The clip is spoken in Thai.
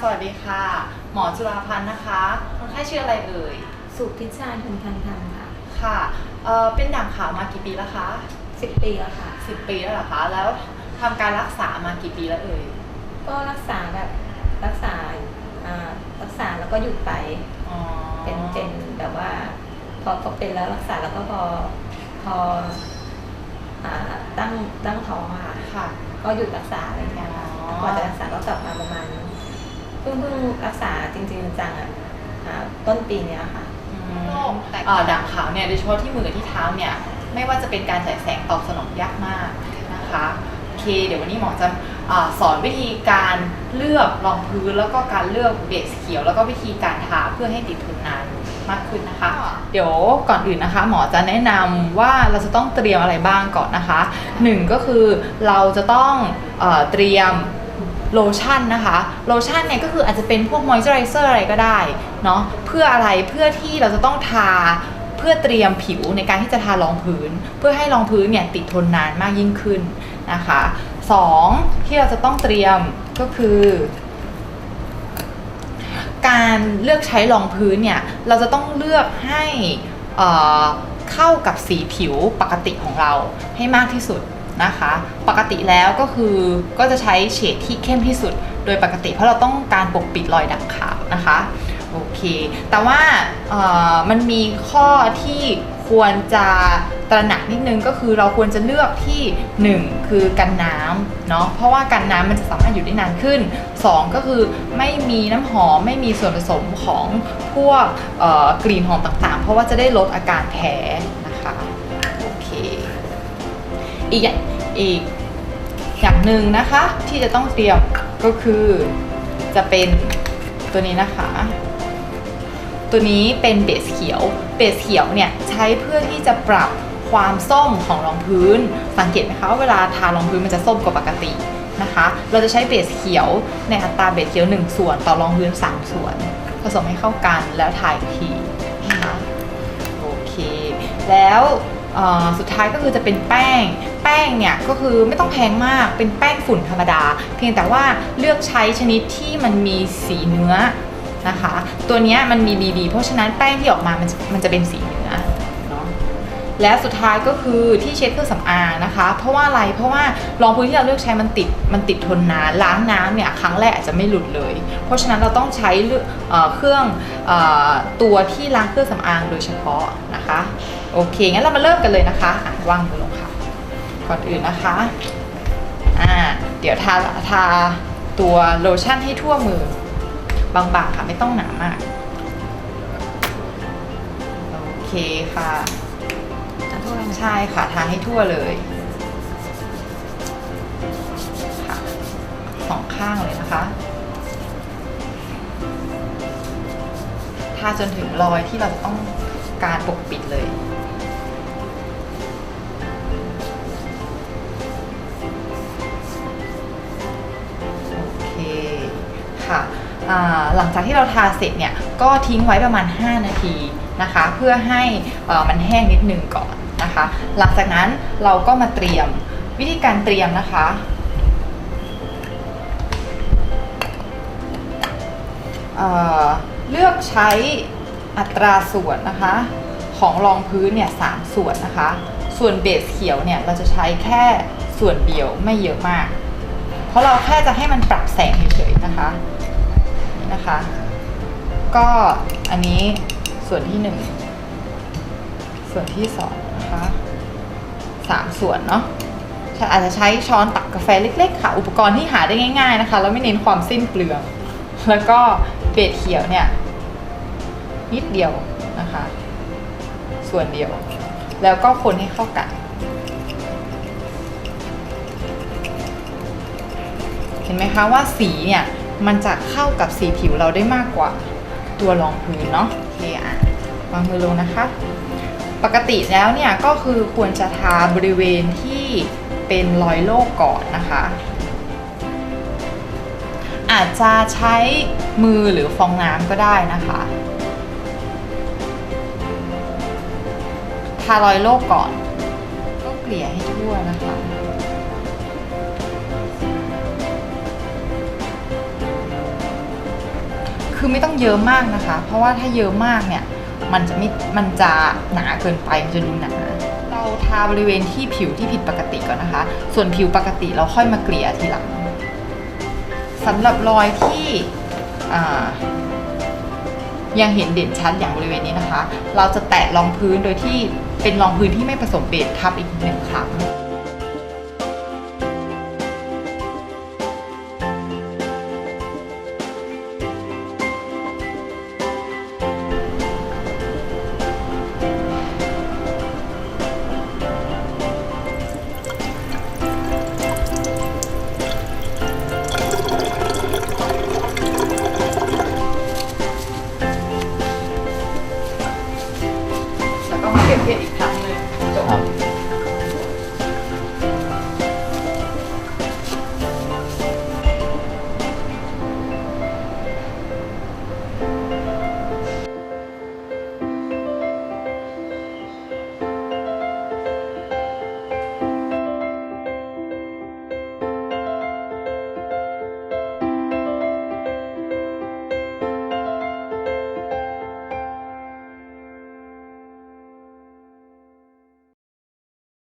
สวัสดีค่ะ หมอจุฬาพันธ์นะคะคนไข้ชื่ออะไรเอ่ยสุพิชาทุนทันทันค่ะ ค่ะเอ่อเป็นด่างขาวมากี่ปีแล้วคะสิบปีแล้วค่ะ10ปีแล้วเหรอคะ แล้วทำการรักษามากี่ปีแล้วเอ่ยก็รักษาแบบรักษาอ่ารักษาแล้วก็หยุดไปอ๋อเป็นเป็นแบบว่า พอพอเป็นแล้วรักษาแล้วก็พอพออ่าตั้งตั้งท้องอะค่ะ ค่ะ ก็หยุดรักษาอะไรอย่างเงี้ยค่ะอ๋อก่อนจะรักษาก็กลับมาประมาณเพิ่งเพิ่งรักษาจริงๆจังๆอะอ่าต้นปีเนี้ยค่ะอืมเอ่อด่างขาวเนี่ยโดยเฉพาะที่มือกับที่เท้าเนี่ยไม่ว่าจะเป็นการฉายแสงตอบสนองยากมากนะคะโอเค เดี๋ยววันนี้หมอจะอาสอนวิธีการเลือกรองพื้นแล้วก็การเลือกเบสเขียว แล้วก็วิธีการทาเพื่อให้ติดทนนานมากขึ้นนะคะ เดี๋ยวก่อนอื่นนะคะ หมอจะแนะนำว่าเราจะต้องเตรียมอะไรบ้างก่อนนะคะหนึ่งก็คือเราจะต้องเออเตรียม โลชั่นนะคะ โลชั่นเนี่ยก็คืออาจจะเป็นพวกมอยเจอไรเซอร์อะไรก็ได้เนาะเพื่ออะไรเพื่อที่เราจะต้องทาเพื่อเตรียมผิวในการที่จะทารองพื้น เพื่อให้รองพื้นเนี่ยติดทนนานมากยิ่งขึ้นนะคะสองที่เราจะต้องเตรียมก็คือ การเลือกใช้รองพื้นเนี่ยเราจะต้องเลือกให้เอ่อเข้ากับสีผิวปกติของเราให้มากที่สุด นะคะ ปกติแล้วก็คือก็จะใช้เฉดที่เข้มที่สุด โดยปกติเพราะเราต้องการปกปิดรอยด่างขาวนะคะโอเค แต่ว่ามันมีข้อที่ควรจะตระหนักนิดนึงก็คือเราควรจะเลือกที่ 1 คือกันน้ำเนาะเพราะว่ากันน้ำมันจะสามารถอยู่ได้นานขึ้น 2 ก็คือไม่มีน้ำหอมไม่มีส่วนผสมของพวกกลิ่นหอมต่างๆ เพราะว่าจะได้ลดอาการแพ้นะคะโอเคอีก อย่างอีกอย่างหนึ่งนะคะที่จะต้องเตรียมก็คือจะเป็นตัวนี้นะคะ ตัวนี้เป็นเบสเขียว เบสเขียวเนี่ยใช้เพื่อที่จะปรับความส้มของรองพื้น สังเกตไหมคะเวลาทารองพื้นมันจะส้มกว่าปกตินะคะ เราจะใช้เบสเขียวในอัตราเบสเขียว 1 ส่วนต่อรองพื้น 3 ส่วน ผสมให้เข้ากันแล้วถ่ายอีกทีนะคะโอเค แล้ว สุดท้ายก็คือจะเป็นแป้ง แป้งเนี่ยก็คือไม่ต้องแพงมาก เป็นแป้งฝุ่นธรรมดา เพียงแต่ว่าเลือกใช้ชนิดที่มันมีสีเนื้อนะคะ ตัวนี้มันมี BB เพราะฉะนั้นแป้งที่ออกมามันจะมันจะเป็นสีเนื้อ และสุดท้ายก็คือที่เช็ดเครื่องสำอางนะคะ เพราะว่าอะไรเพราะว่ารองพื้นที่เราเลือกใช้มันติดมันติดทนนานล้างน้ำเนี่ยครั้งแรกอาจจะไม่หลุดเลย เพราะฉะนั้นเราต้องใช้เเครื่องอตัวที่ล้างเครื่องสำอางโดยเฉพาะนะคะโอเคงั้นเรามาเริ่มกันเลยนะคะอะวางมือลงค่ะก่อนอื่นนะคะอ่าเดี๋ยวทาทาตัวโลชั่นให้ทั่วมือบางๆค่ะไม่ต้องหนามากโอเคค่ะ ทษนะคะใช่ค่ะทาให้ทั่วเลยค่ะสองข้างเลยนะคะทาจนถึงรอยที่เราต้องการปกปิดเลยโอเคค่ะหลังจากที่เราทาเสร็จเนี่ย ก็ทิ้งไว้ประมาณ 5 นาทีนะคะ เพื่อให้มันแห้งนิดนึงก่อน นะคะ หลังจากนั้นเราก็มาเตรียมวิธีการเตรียมนะคะ เเลือกใช้อัตราส่วนนะคะ ของรองพื้นเนี่ยสามส่วนนะคะ ส่วนเบสเขียวเนี่ยเราจะใช้แค่ส่วนเดียวไม่เยอะมาก เพราะเราแค่จะให้มันปรับแสงเฉยๆนะคะนี่นะคะ ก็อันนี้ส่วนที่หนึ่ง ส่วนที่สองนะคะสามส่วนเนาะอาจจะใช้ช้อนตักกาแฟเล็ก ๆ ค่ะ อุปกรณ์ที่หาได้ง่าย ๆนะคะ แล้วไม่เน้นความสิ้นเปลือง แล้วก็เบสเขียวเนี่ย นิดเดียวนะคะ ส่วนเดียว แล้วก็คนให้เข้ากัน เห็นไหมคะว่าสีเนี่ย มันจะเข้ากับสีผิวเราได้มากกว่าตัวรองพื้นเนาะโอเคอะวางมือลงนะคะ ปกติแล้วเนี่ยก็คือควรจะทาบริเวณที่เป็นรอยโรคก่อนนะคะ อาจจะใช้มือหรือฟองน้ำก็ได้นะคะทารอยโรคก่อน ก็เกลี่ยให้ทั่วนะคะคือไม่ต้องเยอะมากนะคะ เพราะว่าถ้าเยอะมากเนี่ย มันจะไม่มันจะหนาเกินไปมันจะดูหนาเราทาบริเวณที่ผิวที่ผิดปกติก่อนนะคะ ส่วนผิวปกติเราค่อยมาเกลี่ยทีหลังสำหรับรอยที่ยังเห็นเด่นชัดอย่างบริเวณนี้นะคะ เราจะแตะรองพื้นโดยที่เป็นรองพื้นที่ไม่ผสมเบสทับอีกหนึ่งครั้ง